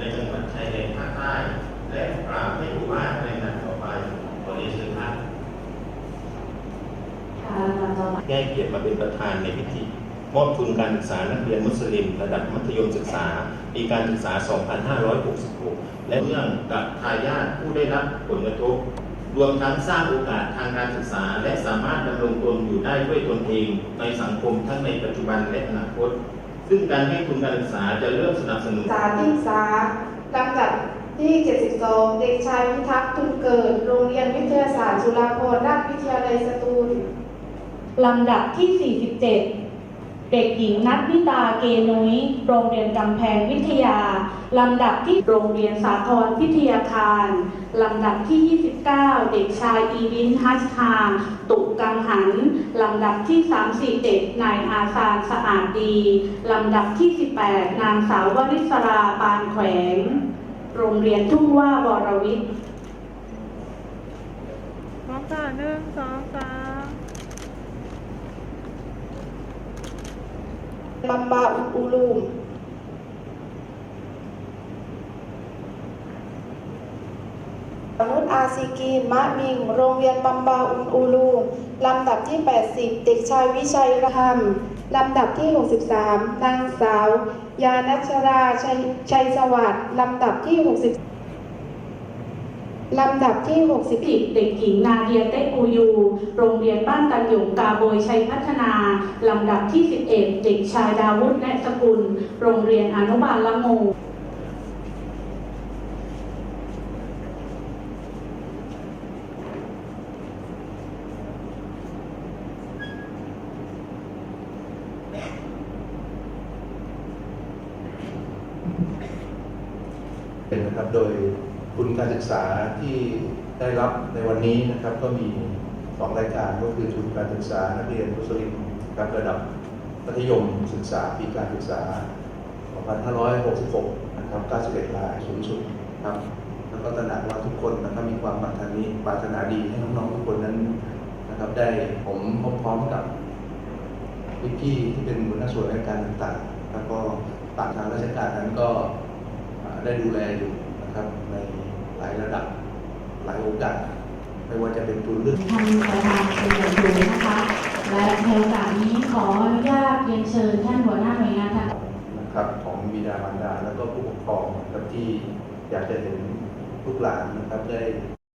ในจังหวัดชายแดนภาคใต้ และปราบให้ดูว่าในนันต่อไปขอเรียนเชิญครับแก้เกียรติมาเป็นประธานในพิธีมอบทุนการศึกษานักเรียนมุสลิม ระดับมัธยมศึกษาปีการศึกษา 2566 และเรื่องกับทายาทผู้ได้รับผลกระทบ รวมทั้งสร้างโอกาสทางการศึกษา และสามารถดำรงตนอยู่ได้ด้วยตนเอง ในสังคมทั้งในปัจจุบันและอนาคต ซึ่งการให้ทุนการศึกษาจะเริ่มสนับสนุน สาที่สาลำดับที่ 72 เด็กชายพิทักษ์ทุนเกิด โรงเรียนวิทยาศาสตร์จุฬาภรณราชวิทยาลัยสตูล ลำดับที่ 47 เด็กหญิงนัทวิตาเกนุ้ย โรงเรียนกำแพงวิทยา ลำดับที่โรงเรียนสาทรพิทยาคาร ลำดับที่ 29 เด็กชายอีวินฮัชฮาตุกกังหัน ลำดับที่37นายอาซานสะอาดดี ลำดับที่ 18 นางสาววริศราปานแขวง โรงเรียนทุ่งว่าวรวิทย์พร้อมค่ะหนึ่งสองสาม บัมบาอุอูลูมนุษย์อาซิกีมะมิง โรงเรียนบัมบาอุนอูลูมลำดับที่ 80 เด็กชายวิชัยรหัมลำดับที่ 63 นางสาว ยานัชรา ชัยชัยสวัสดิ์ลำดับที่ 60 ลำดับที่60เด็กหญิงนาเดียเตปูยู โรงเรียนบ้านตันหยงกาโบยชัยพัฒนา ลำดับที่ 11 เด็กชายดาวุฒิแนะสกุล โรงเรียนอนุบาลละโมนะครับโดย ทุนการศึกษาที่ได้รับในวันนี้นะครับ ก็มีสองรายการก็คือทุนการศึกษานักเรียนมุสลิมครับระดับมัธยมศึกษาปีการศึกษา 2566 นะครับ 91 รายสูงสุดครับ แล้วก็ตระหนักว่าทุกคนนะครับมีความปรารถนาดีปรารถนาดีให้น้องๆทุกคนนั้นนะครับ ได้ผมพร้อมๆกับพี่ๆที่เป็นหัวหน้าส่วนราชการต่างๆ แล้วก็ต่างทางราชการนั้นก็ได้ดูแลอยู่ นะครับในหลายระดับหลายโอกาสไม่ว่าจะเป็นทุนเรื่องท่านประธานเป็นอย่างสูงนะคะ และในโอกาสนี้ขออนุญาตเรียนเชิญท่านหัวหน้าหน่วยงานทางนะครับของบิดามารดาแล้วก็ผู้ปกครองนะครับที่อยากจะเห็นลูกหลานนะครับได้